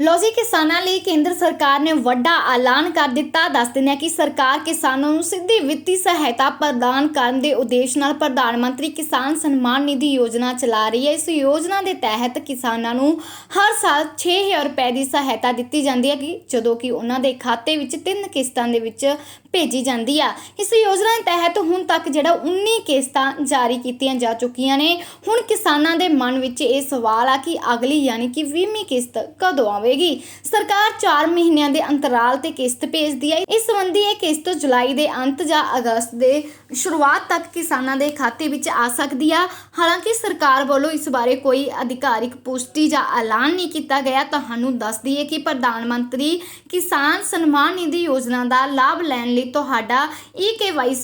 ਲੋ ਜੀ, ਕਿਸਾਨਾਂ ਲਈ ਕੇਂਦਰ ਸਰਕਾਰ ਨੇ ਵੱਡਾ ਐਲਾਨ ਕਰ ਦਿੱਤਾ। ਦੱਸ ਦਿੰਦੇ ਹਾਂ ਕਿ ਸਰਕਾਰ ਕਿਸਾਨਾਂ ਨੂੰ ਸਿੱਧੀ ਵਿੱਤੀ ਸਹਾਇਤਾ ਪ੍ਰਦਾਨ ਕਰਨ ਦੇ ਉਦੇਸ਼ ਨਾਲ ਪ੍ਰਧਾਨ ਮੰਤਰੀ ਕਿਸਾਨ ਸਨਮਾਨ ਨਿਧੀ ਯੋਜਨਾ ਚਲਾ ਰਹੀ ਹੈ। ਇਸ ਯੋਜਨਾ ਦੇ ਤਹਿਤ ਕਿਸਾਨਾਂ ਨੂੰ ਹਰ ਸਾਲ 6000 ਰੁਪਏ ਦੀ ਸਹਾਇਤਾ ਦਿੱਤੀ ਜਾਂਦੀ ਹੈ ਕਿ ਜਦੋਂ ਕਿ ਉਹਨਾਂ ਦੇ ਖਾਤੇ ਵਿੱਚ ਤਿੰਨ ਕਿਸ਼ਤਾਂ ਦੇ ਵਿੱਚ ਭੇਜੀ ਜਾਂਦੀ ਆ। ਇਸ ਯੋਜਨਾ ਦੇ ਤਹਿਤ ਹੁਣ ਤੱਕ ਜਿਹੜਾ 19 ਕਿਸ਼ਤਾਂ ਜਾਰੀ ਕੀਤੀਆਂ ਜਾ ਚੁੱਕੀਆਂ ਨੇ। ਹੁਣ ਕਿਸਾਨਾਂ ਦੇ ਮਨ ਵਿੱਚ ਇਹ ਸਵਾਲ ਆ ਕਿ ਅਗਲੀ ਯਾਨੀ ਕਿ 20ਵੀਂ ਕਿਸ਼ਤ ਕਦੋਂ ਆਵੇਗੀ? ਸਰਕਾਰ 4 ਮਹੀਨਿਆਂ ਦੇ ਅੰਤਰਾਲ ਤੇ ਕਿਸ਼ਤ ਭੇਜਦੀ ਹੈ ਇਸ ਸੰਬੰਧੀ ਇਹ ਕਿਸ਼ਤ ਜੁਲਾਈ ਦੇ ਅੰਤ ਜਾਂ ਅਗਸਤ ਦੇ ਸ਼ੁਰੂਆਤ ਤੱਕ ਕਿਸਾਨਾਂ ਦੇ ਖਾਤੇ ਵਿੱਚ ਆ ਸਕਦੀ ਆ। ਹਾਲਾਂਕਿ ਸਰਕਾਰ ਵੱਲੋਂ ਇਸ ਬਾਰੇ ਕੋਈ ਅਧਿਕਾਰਿਕ ਪੁਸ਼ਟੀ ਜਾਂ ਐਲਾਨ ਨਹੀਂ ਕੀਤਾ ਗਿਆ। ਤੁਹਾਨੂੰ ਦੱਸ ਦਈਏ ਕਿ ਪ੍ਰਧਾਨ ਮੰਤਰੀ ਕਿਸਾਨ ਸਨਮਾਨ ਨਿਧੀ ਯੋਜਨਾ ਦਾ ਲਾਭ ਲੈਣ ਲਈ ਤੁਹਾਡਾ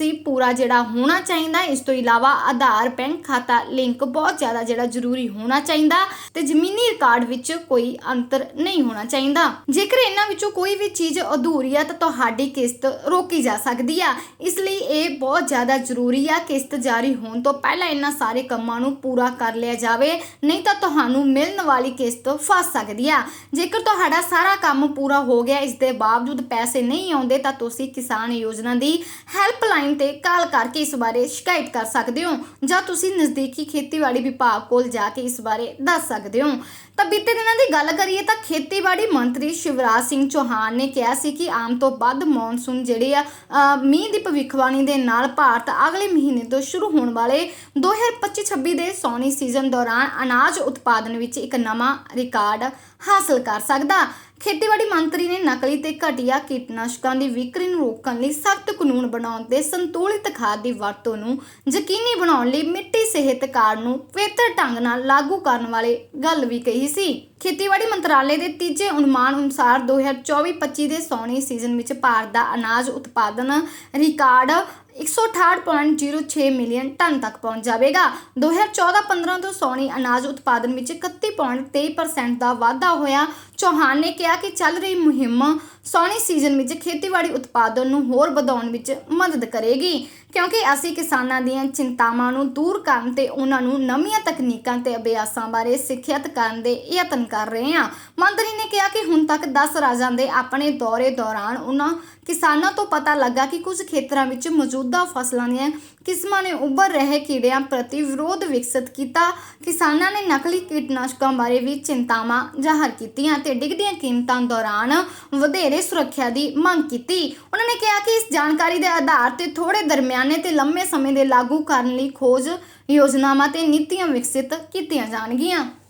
ਈ ਪੂਰਾ ਜਿਹੜਾ ਹੋਣਾ ਚਾਹੀਦਾ। ਇਸ ਤੋਂ ਇਲਾਵਾ ਆਧਾਰ ਬੈਂਕ ਖਾਤਾ, ਲਿੰਕ ਬਹੁਤ ਜ਼ਿਆਦਾ ਜਿਹੜਾ ਜ਼ਰੂਰੀ ਹੋਣਾ ਚਾਹੀਦਾ ਤੇ ਜ਼ਮੀਨੀ ਰਿਕਾਰਡ ਵਿੱਚ ਕੋਈ ਅੰਤਰ ਨਹੀਂ ਹੋਣਾ ਚਾਹੀਦਾ। ਜੇਕਰ ਇਹਨਾਂ ਵਿੱਚੋਂ ਕੋਈ ਵੀ ਚੀਜ਼ ਅਧੂਰੀ ਆ ਤਾਂ ਤੁਹਾਡੀ ਕਿਸ਼ਤ ਰੋਕੀ ਜਾ ਸਕਦੀ ਆ। ਇਸ ਲਈ ਇਹ ਬਹੁਤ ਜ਼ਿਆਦਾ ਜ਼ਰੂਰੀ ਆ ਕਿਸ਼ਤ ਜਾਰੀ ਹੋਣ ਤੋਂ ਪਹਿਲਾਂ ਇਹਨਾਂ ਸਾਰੇ ਕੰਮਾਂ ਨੂੰ ਪੂਰਾ ਕਰ ਲਿਆ ਜਾਵੇ, ਨਹੀਂ ਤਾਂ ਤੁਹਾਨੂੰ ਮਿਲਣ ਵਾਲੀ ਕਿਸ਼ਤ ਫਸ ਸਕਦੀ ਆ। ਜੇਕਰ ਤੁਹਾਡਾ ਸਾਰਾ ਕੰਮ ਪੂਰਾ ਹੋ ਗਿਆ, ਇਸ ਦੇ ਬਾਵਜੂਦ ਪੈਸੇ ਨਹੀਂ ਆਉਂਦੇ ਤਾਂ ਤੁਸੀਂ ਕਿਸਾਨ ਯੋਜਨਾ ਦੀ ਹੈਲਪਲਾਈਨ ਤੇ ਕਾਲ ਕਰਕੇ ਇਸ ਬਾਰੇ ਸ਼ਿਕਾਇਤ ਕਰ ਸਕਦੇ ਹੋ ਜਾਂ ਤੁਸੀਂ ਨਜ਼ਦੀਕੀ ਖੇਤੀਬਾੜੀ ਵਿਭਾਗ ਕੋਲ ਜਾ ਕੇ ਇਸ ਬਾਰੇ ਦੱਸ ਸਕਦੇ ਹੋ। ਤਾਂ ਬੀਤੇ ਦਿਨਾਂ ਦੀ ਗੱਲ ਕਰੀਏ ਤਾਂ ਖੇਤੀਬਾੜੀ ਮੰਤਰੀ ਸ਼ਿਵਰਾਜ ਸਿੰਘ ਚੌਹਾਨ ਨੇ ਕਿਹਾ ਸੀ ਕਿ ਆਮ ਤੋਂ ਵੱਧ ਮੌਨਸੂਨ ਜਿਹੜੇ ਆ ਅ, ਮੀਂਹ ਦੀ ਭਵਿੱਖਬਾਣੀ ਦੇ ਨਾਲ ਭਾਰਤ ਅਗਲੇ ਮਹੀਨੇ ਤੋਂ ਸ਼ੁਰੂ ਹੋਣ ਵਾਲੇ 2025-26 ਦੇ ਸੌਣੀ ਸੀਜ਼ਨ ਦੌਰਾਨ ਅਨਾਜ ਉਤਪਾਦਨ ਵਿੱਚ ਇੱਕ ਨਵਾਂ ਰਿਕਾਰਡ ਹਾਸਲ ਕਰ ਸਕਦਾ। ਖੇਤੀਬਾੜੀ ਮੰਤਰੀ ਨੇ ਨਕਲੀ ਤੇ ਘਟੀਆ ਕੀਟਨਾਸ਼ਕਾਂ ਦੀ ਵਿਕਰੀ ਨੂੰ ਰੋਕਣ ਲਈ ਸਖਤ ਕਾਨੂੰਨ ਬਣਾਉਣ ਤੇ ਸੰਤੁਲਿਤ ਖਾਦ ਦੀ ਵਰਤੋਂ ਨੂੰ ਯਕੀਨੀ ਬਣਾਉਣ ਲਈ ਮਿੱਟੀ ਸਿਹਤ ਕਾਰਡ ਨੂੰ ਬਿਹਤਰ ਢੰਗ ਨਾਲ ਲਾਗੂ ਕਰਨ ਵਾਲੇ ਗੱਲ ਵੀ ਕਹੀ ਸੀ। ਖੇਤੀਬਾੜੀ ਮੰਤਰਾਲੇ ਦੇ ਤੀਜੇ ਅਨੁਮਾਨ ਅਨੁਸਾਰ 2024-25 ਦੇ ਸੌਣੀ ਸੀਜ਼ਨ ਵਿੱਚ ਭਾਰਤ ਦਾ ਅਨਾਜ ਉਤਪਾਦਨ ਰਿਕਾਰਡ 168.06 ਮਿਲੀਅਨ ਟਨ ਤੱਕ ਪਹੁੰਚ ਜਾਵੇਗਾ। 2014-15 ਤੋਂ ਸੌਣੀ ਅਨਾਜ ਉਤਪਾਦਨ ਵਿੱਚ 31.23% ਦਾ ਵਾਧਾ ਹੋਇਆ। ਚੌਹਾਨ ਨੇ ਕਿਹਾ ਕਿ ਚੱਲ ਰਹੀ ਮੁਹਿੰਮ ਸੌਣੀ ਸੀਜ਼ਨ ਵਿੱਚ ਖੇਤੀਬਾੜੀ ਉਤਪਾਦਨ ਨੂੰ ਹੋਰ ਵਧਾਉਣ ਵਿੱਚ ਮਦਦ ਕਰੇਗੀ, ਕਿਉਂਕਿ ਅਸੀਂ ਕਿਸਾਨਾਂ ਦੀਆਂ ਚਿੰਤਾਵਾਂ ਨੂੰ ਦੂਰ ਕਰਨ ਤੇ ਉਹਨਾਂ ਨੂੰ ਨਵੀਆਂ ਤਕਨੀਕਾਂ ਤੇ ਅਭਿਆਸਾਂ ਬਾਰੇ ਸਿੱਖਿਅਤ ਕਰਨ ਦੇ ਯਤਨ ਕਰ ਰਹੇ ਹਾਂ। ਮੰਤਰੀ ਨੇ ਕਿਹਾ ਕਿ ਹੁਣ ਤੱਕ 10 ਰਾਜਾਂ ਦੇ ਆਪਣੇ ਦੌਰੇ ਦੌਰਾਨ ਉਹਨਾਂ ਕਿਸਾਨਾਂ ਤੋਂ ਪਤਾ ਲੱਗਾ ਕਿ ਕੁਝ ਖੇਤਰਾਂ ਵਿੱਚ ਮੌਜੂਦਾ ਫਸਲਾਂ ਦੀਆਂ ਕਿਸਮਾਂ ਨੇ ਉੱਭਰ ਰਹੇ ਕੀੜਿਆਂ ਪ੍ਰਤੀ ਵਿਰੋਧ ਵਿਕਸਿਤ ਕੀਤਾ। ਕਿਸਾਨਾਂ ਨੇ ਨਕਲੀ ਕੀਟਨਾਸ਼ਕਾਂ ਬਾਰੇ ਵੀ ਚਿੰਤਾਵਾਂ ਜ਼ਾਹਰ ਕੀਤੀਆਂ ਤੇ ਡਿੱਗਦੀਆਂ ਕੀਮਤਾਂ ਦੌਰਾਨ ਵਧੇਰੇ ਸੁਰੱਖਿਆ ਦੀ ਮੰਗ ਕੀਤੀ। ਉਹਨਾਂ ਨੇ ਕਿਹਾ ਕਿ ਇਸ ਜਾਣਕਾਰੀ ਦੇ ਆਧਾਰ ਤੇ ਥੋੜੇ ਦਰਮਿਆਨੇ ਤੇ ਲੰਮੇ ਸਮੇਂ ਦੇ ਲਾਗੂ ਕਰਨ ਲਈ ਖੋਜ ਯੋਜਨਾਵਾਂ ਤੇ ਨੀਤੀਆਂ ਵਿਕਸਿਤ ਕੀਤੀਆਂ ਜਾਣਗੀਆਂ।